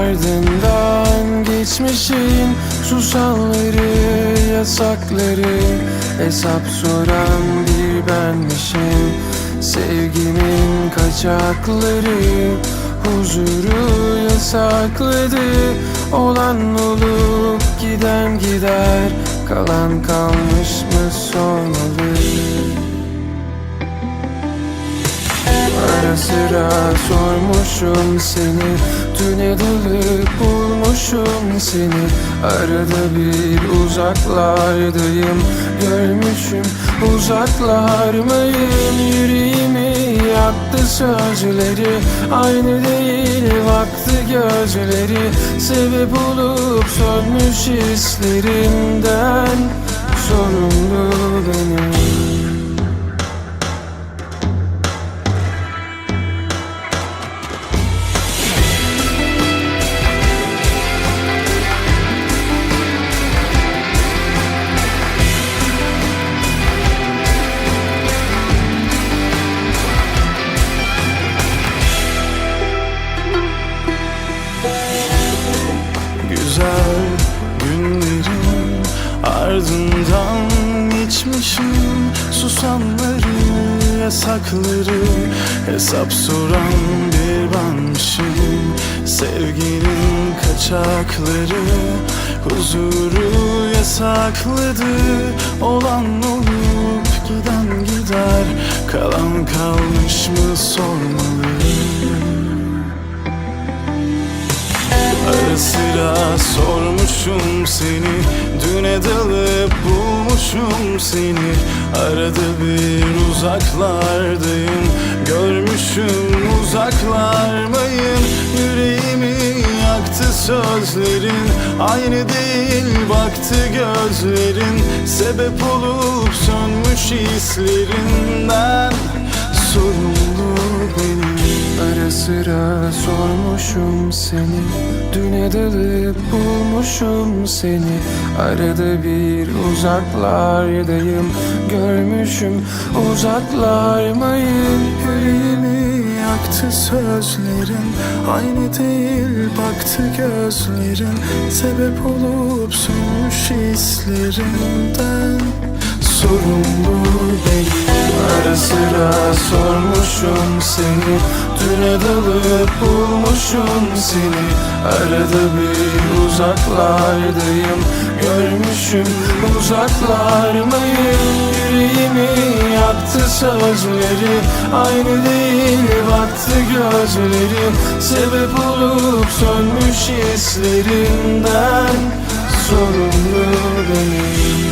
ardından geçmişin Susalları, yasakları. Hesap soran bir benmişim Sevgimin kaçakları. Huzuru yasakladı Olan olup giden gider. Kalan kalmış mı sormalı sıra sormuşum seni. Düne dalıp bulmuşum seni. Arada bir uzaklardayım. Görmüşüm uzaklarmayım Yüreğimi yaktı sözleri. Aynı değil vakti gözleri Sebep olup sönmüş hislerimden Sorumlu benim ardından geçmişim Susamları, yasakları. Hesap soran bir benmişim Sevginin kaçakları. Huzuru yasakladı Olan olup giden gider. Kalan kalmış mı sormalı Ara sıra sormuşum seni. Düne dalıp bulmuşum seni. Arada bir uzaklardayım. Görmüşüm uzaklarmayım Yüreğimi yaktı sözlerin. Aynı değil baktı gözlerin. Sebep olup sönmüş hislerinden Sorumlu benim sıra sormuşum seni. Düne dalıp bulmuşum seni. Arada bir uzaklardayım. Görmüşüm uzaklarmayın Yüreğimi yaktı sözlerin. Aynı değil baktı gözlerin. Sebep olup sönmüş hislerinden Sorumlu Ara sıra sormuşum seni. Düne dalıp bulmuşum seni. Arada bir uzaklardayım. Görmüşüm uzaklarmayım Yüreğimi yaktı sözleri. Aynı değil baktı gözleri. Sebep olup sönmüş hislerinden Sorumlu benim